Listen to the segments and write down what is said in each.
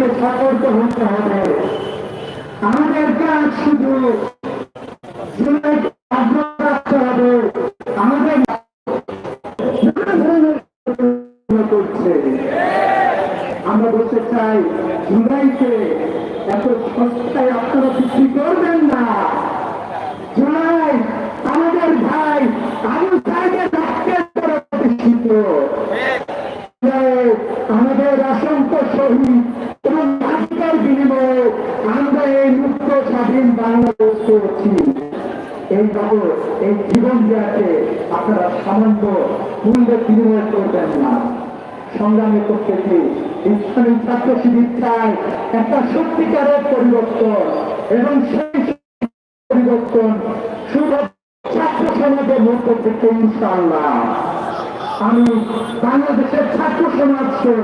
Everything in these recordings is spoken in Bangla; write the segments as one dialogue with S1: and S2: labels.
S1: আমাদেরকে সতর্ক হতে হবে। আমাদের কাজ শুধু আমরা বলতে চাই জুলাইকে এত সস্তায় আপনারা বিক্রি করবেন না। মুক্ত স্বাধীন বাংলাদেশ করেছি এই জগৎ এই জীবন দেওয়াকে আপনারা সামান্য মূল্যে বিনিময় করবেন না। সংগ্রামে করতেছি ইসলামী ছাত্র শিবির চায় একটা সত্যিকারের পরিবর্তন এবং সেই পরিবর্তন শুধু ছাত্র সমাজের মধ্য থেকে ইনশাআল্লাহ। আমি বাংলাদেশের ছাত্র সমাজকে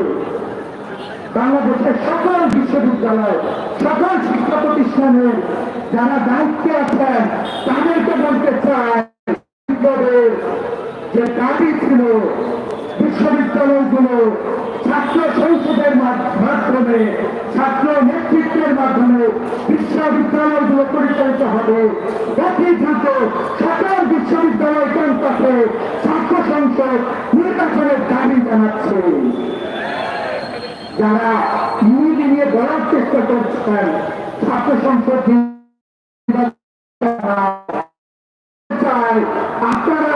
S1: বাংলাদেশের সকল বিশ্ববিদ্যালয়, সকল শিক্ষা প্রতিষ্ঠানের যারা দায়িত্বে আছেন, তাদেরকে বলতে চাই যে দাবি ছিল বিশ্ববিদ্যালয়গুলো ছাত্র সংসদের মাধ- মাধ্যমে, ছাত্র নেতৃত্বের মাধ্যমে বিশ্ববিদ্যালয়গুলো পরিচালিত হবে। অতি দ্রুত সকল বিশ্ববিদ্যালয় ক্যাম্পাসে ছাত্র সংসদ নির্বাচনের দাবি জানাচ্ছে। যারা ইউনিটি নিয়ে বলার চেষ্টা করছেন ছাত্র সংসদ আপনারা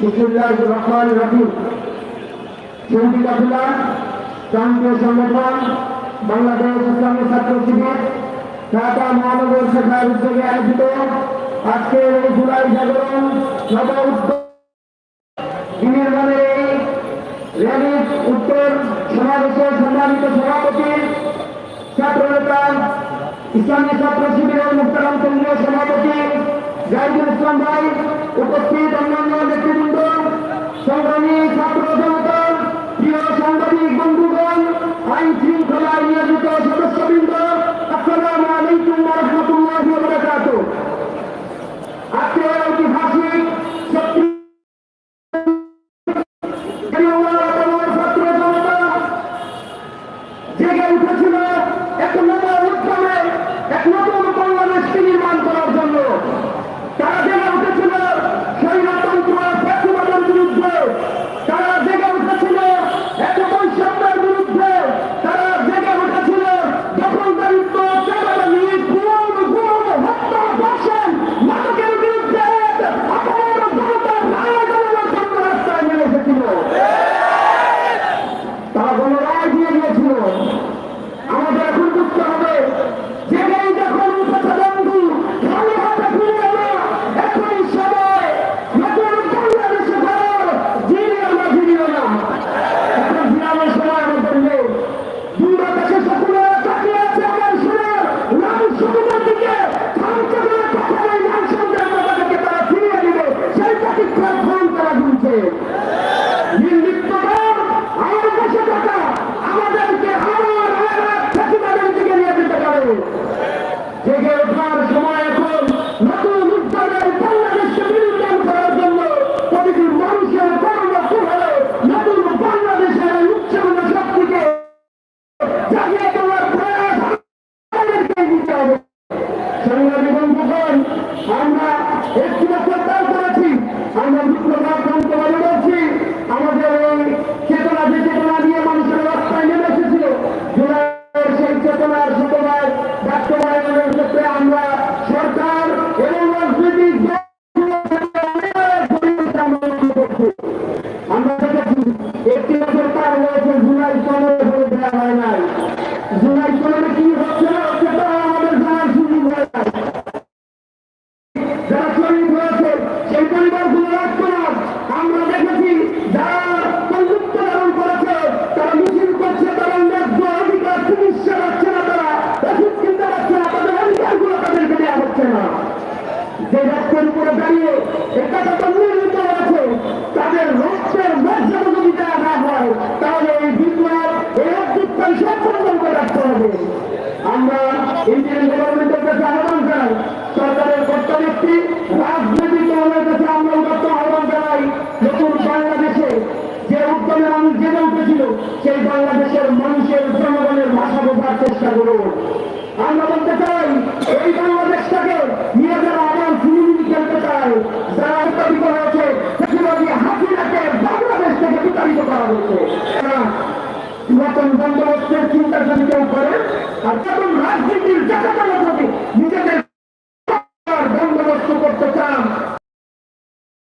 S1: বিসমুল্লাহ রহমান রহিম। সৌদি কাফিলা প্রান্তীয় সংগঠন, বাংলাদেশ ইসলামী ছাত্র শিবির, ঢাকা মহানগর শাখার উদ্যোগে আয়োজিত আজকের এই জুলাই জাগরণ নব উদ্যোগ। দিনের মানে রেলিফ উত্তর সমাবেশের সম্মানিত সভাপতি, ছাত্রনেতা, ইসলামী ছাত্র শিবিরের মুক্তারাম কেন্দ্রীয় সভাপতি, জাহিদুল ইসলাম ভাই, উপস্থিত অন্যান্য ব্যক্তিবৃন্দ সংগ্রামী ছাত্র জনতা প্রিয় সাংবাদিক বন্ধুগণ আইন শৃঙ্খলা নিয়োজিত সদস্যবৃন্দ বন্দোবস্তের চিন্তা যদি কেউ করে আর নতুন রাজনীতির চেতনা যদি নিজেদের বন্দোবস্ত করতে চান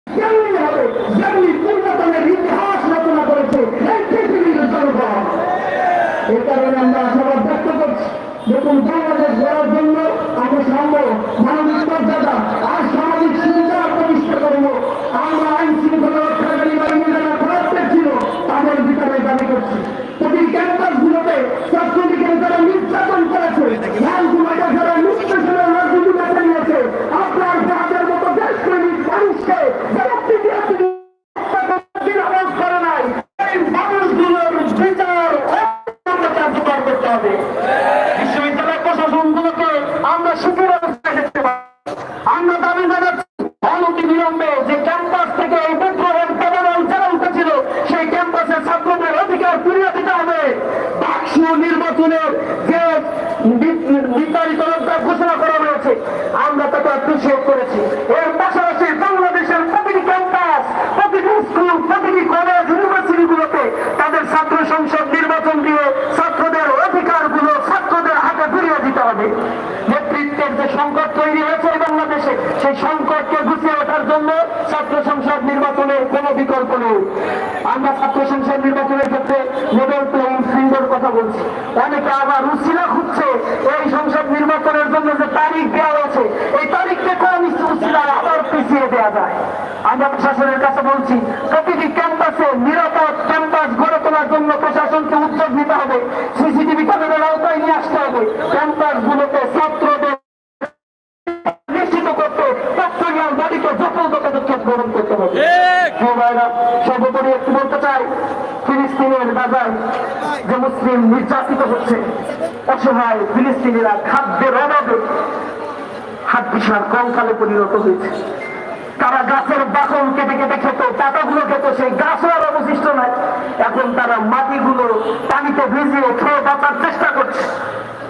S1: যেমনি হবে যেমনি পূর্বতনের ইতিহাস রচনা করেছে এই পৃথিবীর জনগণ এই কারণে আমরা আশাবাদ ব্যক্ত করছি নতুন বাংলাদেশ গড়ার জন্য আমরা সাম্য মানবিক মর্যাদা আর সামাজিক সুবিধা প্রতিষ্ঠা করব আমরা আইন শৃঙ্খলা রক্ষাকারী বাহিনী যারা খরচের ছিল তাদের ভিতরে দাবি করছি প্রতি ক্যাম্পাস গুলোতে ছাত্রলীগের যারা নির্যাতন করেছে লালগুলোকে যারা নিষ্পেষণের রাজনীতি বেছে নিয়েছে আপনার যাদের মতো দেশপ্রেমিক মানুষকে যারা পিটিয়ে পিটিয়ে আওয়াজ করে নাই এই মানুষগুলোর বিচার আমরা কার্যকর করতে হবে বিশ্ববিদ্যালয় প্রশাসনগুলোকে আমরা সুখের অবস্থায় দেখতে পাই আমরা দাবি জানাচ্ছি অনতি বিলম্বে যে ক্যাম্পাস থেকে এই বিদ্রোহের পদদল যারা উঠেছিল সেই ক্যাম্পাসের ছাত্রদের অধিকার ফিরিয়ে দিতে হবে বাক্স নির্বাচনের যে বি- বিস্তারিত রোজগার ঘোষণা করা হয়েছে আমরা তাকে অ্যাপ্রিসিয়েট করেছি এর পাশাপাশি বাংলাদেশের প্রতিটি ক্যাম্পাস প্রতিটি স্কুল প্রতিটি কলেজ ইউনিভার্সিটিগুলোতে তাদের ছাত্র সংসদ নির্বাচন দিয়ে ছাত্রদের অধিকারগুলো ছাত্রদের হাতে ফিরিয়ে দিতে হবে নেতৃত্বের যে সংকট তৈরি হয়েছে এই বাংলাদেশে সেই সংকটকে গুছিয়ে ওঠার জন্য ছাত্র সংসদ নির্বাচনের কোনো বিকল্প নেই আমরা ছাত্র সংসদ নির্বাচনের ক্ষেত্রে লেভেল প্লেইং ফিল্ডের কথা বলছি। অনেকে আবার উচিলা খুঁজছে এই সংসদ নির্বাচনের জন্য যে তারিখ দেওয়া হয়েছে, এই তারিখকে কোন উচিলা আবার পিছিয়ে দেওয়া যায়? আমরা প্রশাসনের কাছে বলছি, প্রতিটি ক্যাম্পাসে নিরাপদ ক্যাম্পাস গড়ে তোলার জন্য প্রশাসনকে উদ্যোগ নিতে হবে। সিসিটিভি ক্যামেরার আওতায় নিয়ে আসতে হবে। ক্যাম্পাস গুলোতে ছাত্রদের নিশ্চিত করতে পেট্রোলিয়াম বাড়িতে যথাযথ পদক্ষেপ গ্রহণ করতে হবে হ্যাঁ ভাইরা সর্বোপরি একটু বলতে চাই ফিলিস্তিনের বাজার যে মুসলিম হচ্ছে অসহায় ফিলিস্তিনিরা খাদ্যের অভাবে হাত বিশাল কঙ্কালে পরিণত হয়েছে। তারা গাছের বাকল কেটে কেটে খেত, পাতাগুলো খেত, সেই গাছও আর অবশিষ্ট নাই এখন তারা মাটিগুলো পানিতে ভিজিয়ে খেয়ে বাঁচার চেষ্টা করছে।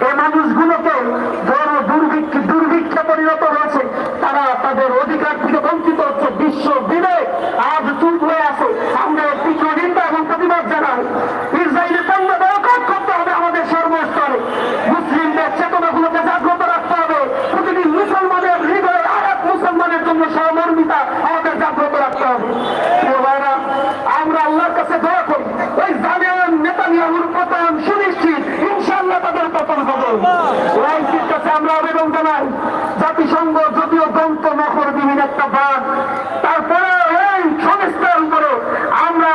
S1: এই মানুষগুলোকে বড় দুর্ভিক্ষ দুর্ভিক্ষে পরিণত হয়েছে। তারা তাদের অধিকার থেকে বঞ্চিত হচ্ছে। বিশ্ব বিবেক আজ চুপ হয়ে আছে। আমরা তীব্র নিন্দা এবং প্রতিবাদ জানাই। জন্য সহমর্মিতা আমাদের জাগ্রত রাখতে হবে। আমরা আল্লাহর কাছে করি, ওই জালিয়ান নেতানিয়াহুর পতন সুনিশ্চিত, ইনশাআল্লাহ তাদের পতন হবে। রাইসির কাছে আমরা আবেদন জানাই, জাতিসংঘ যদিও দন্ত একটা তারপরে এই সংস্থার উপরে আমরা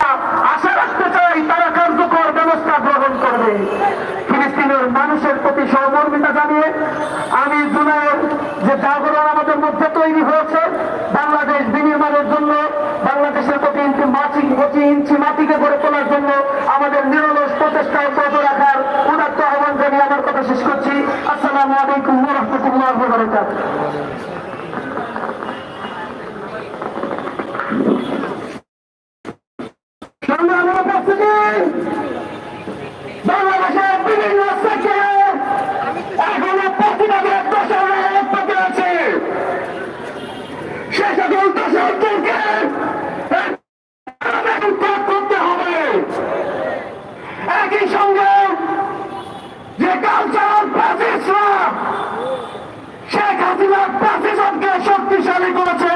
S1: আশা রাখতে চাই, তারা কার্যকর ব্যবস্থা গ্রহণ করবে। ফিলিস্তিনের মানুষের প্রতি সহমর্মিতা জানিয়ে আমি জুলাইয়ের যে জাগরণ আমাদের মধ্যে তৈরি হয়েছে। বাংলাদেশ বিনির্মাণের জন্য, বাংলাদেশের প্রতি ইঞ্চি ইঞ্চি মাটিকে গড়ে তোলার জন্য আমাদের নিরলস প্রচেষ্টা শক্তিশালী করেছে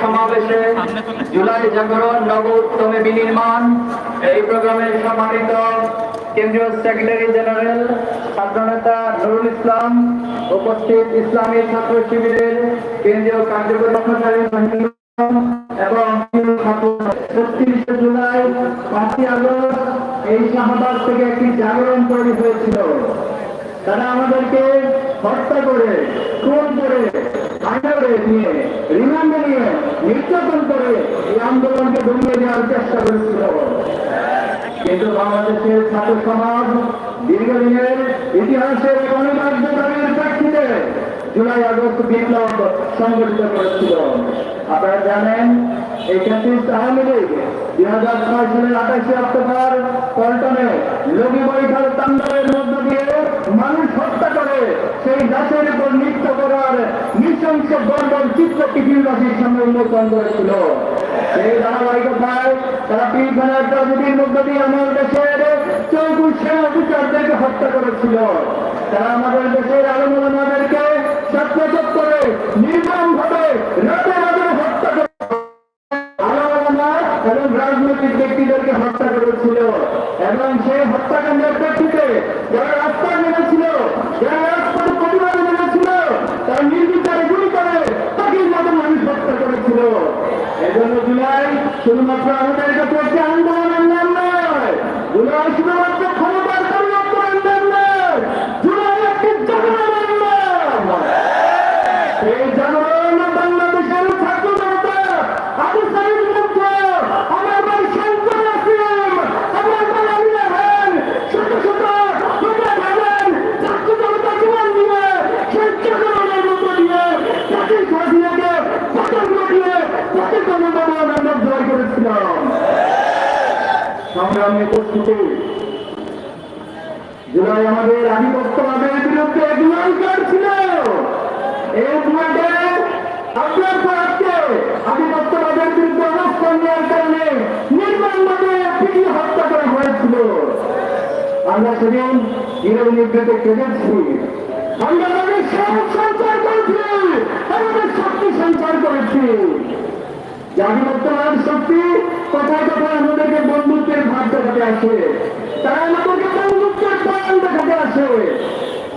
S1: সমাবেশে জুলাই জাগরণ নব উত্তমে বিনির্মাণ, এই প্রোগ্রামে সম্মানিত কেন্দ্রীয় সেক্রেটারি জেনারেল ছাত্রনেতা নুরুল ইসলাম, উপস্থিত ইসলামী ছাত্র শিবিরের কেন্দ্রীয় কার্যকরী কর্মচারী এবং ছত্রিশে জুলাই পাঁচই আগস্ট এই শাহবাগ থেকে একটি জাগরণ তৈরি হয়েছিল তারা আমাদেরকে হত্যা করে খুন করে আইনারে নিয়ে রিমান্ডে নিয়ে নির্যাতন করে এই আন্দোলনকে দমিয়ে দেওয়ার চেষ্টা করেছিল কিন্তু বাংলাদেশের ছাত্র সমাজ দীর্ঘদিনের ইতিহাসের অনিবার্য দাবির প্রেক্ষিতে জুলাই আগস্ট বিপ্লব সংগঠিত করেছিল। আপনারা জানেন ক্যান্টিস্ট আওয়ামী লীগ দুই হাজার ছয় সালের আঠাশে অক্টোবর পল্টনে লগি বৈঠার তাণ্ডবের মধ্য দিয়ে মানুষ হত্যা করে, সেই গাছের উপর নৃত্য করার নৃশংস বর্বর চিত্র পৃথিবীবাসীর সামনে উন্মোচন করেছিল। সেই ধারাবাহিকতায় তারা পিলখানার রাজনীতির মধ্য দিয়ে আমার দেশের চৌকুশ অফিসারদেরকে হত্যা করেছিল। তারা আমাদের দেশের আলমাদেরকে সত্যচক করে নির্মম ভাবে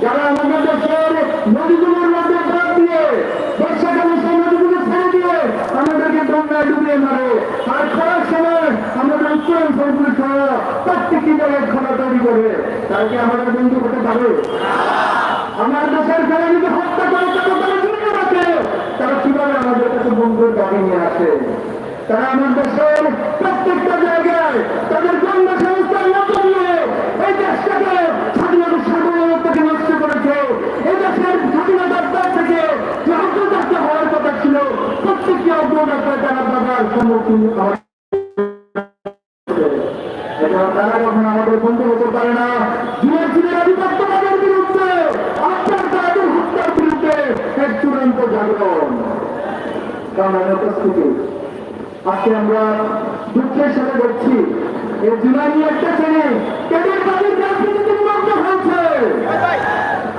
S1: যারা আমাদের দেশের নদীগুলোর মধ্যে বাদ দিয়ে বর্ষাকালে সেই নদীগুলো ছেড়ে দিয়ে আমাদেরকে গঙ্গায় ডুবিয়ে মারে আর খরার সময় আমাদের উত্তরাঞ্চলগুলো ছাড়া প্রত্যেকটি জায়গায় খরা তৈরি করে তারা কি আমাদের বন্ধু হতে পারে? আমার দেশের যারা যদি হত্যা করে তারা জুড়ে তারা কীভাবে আমাদের কাছে বন্ধুর দাবি নিয়ে আসে? তারা আমার দেশের প্রত্যেকটা জায়গায় তাদের কর্মসংস্থান না করিয়ে এই দেশটাকে স্বাধীনতা সার্বভৌমত্বকে নষ্ট করেছে। এই দেশের স্বাধীনতার থেকে যে অগ্রযাত্রা হওয়ার কথা ছিল। প্রত্যেকটি অগ্রযাত্রায় তারা বাবার সম্মুখীন হওয়ার তারা কখনো আমাদের বন্ধু হতে পারে না যুবতীদের আধিপত্যবাদের বিরুদ্ধে আপনার তাদের হত্যার বিরুদ্ধে এক চূড়ান্ত জাগরণ আমি উপস্থিতি। আজকে আমরা দুঃখের সাথে দেখছি এই জুলাই নিয়ে একটা শ্রেণি কেদের তাদের রাজনীতিতে হয়েছে।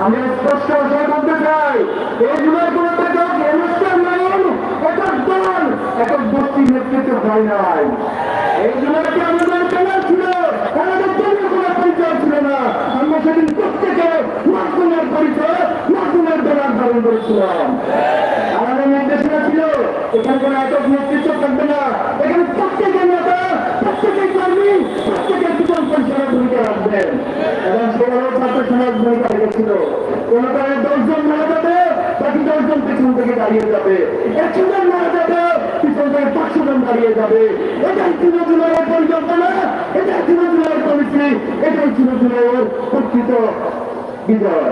S1: আমি স্পষ্ট ভাষায় বলতে চাই, এই জুলাই কোনো একক অনুষ্ঠান নাই একক দল, একক গোষ্ঠীর নাই। এই জুলাইকে আমাদের কেনা ছিল, আমাদের জন্য কোনো পরিচয় ছিল না। আমরা সেদিন প্রত্যেকে মাসুমের পরিচয় মাসুমের বেলার ধারণ করেছিলাম। এখানে কোনো একক নেতৃত্ব থাকবে না এখানে প্রত্যেকের নেতা প্রত্যেকের কর্মী প্রত্যেকের পিছন পরিচালনা ভূমিকা রাখবেন এবং সেভাবে ছাত্র সমাজ ভূমিকা রেখেছিল কোন কারণে দশজন মারা যাবে বাকি পরিকল্পনা এটাই ছিল জুলাইয়ের প্রকৃত বিজয়।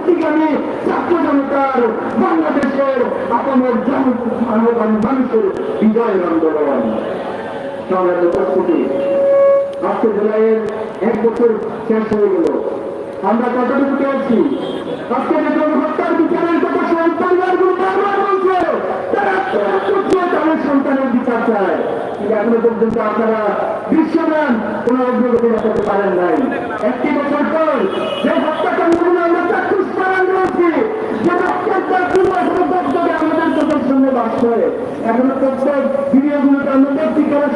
S1: মুক্তিগামী ছাত্র জনতার বাংলাদেশের আপামর জন মানুষের বিজয়ের আন্দোলন। আজকে জুলাইয়ের এক বছর শেষ হয়ে গেল। আমরা কতটুকু পেয়েছি? আজকে যে হত্যার বিচারের কথা শহীদ বলছে তাদের সন্তানের বিচার চায়। এখনও পর্যন্ত আপনারা বিশ্বমান কোন অগ্রগতি দেখাতে পারেন নাই। একটি বছর পর যে হত্যাকাণ্ডগুলো আমরা চাক্ষুষ পালন করেছি যে রক্তের পুরো এখনও আমাদের চোখের সামনে বাস করে এখন পর্যন্ত ভিডিওগুলোকে আমরা তারা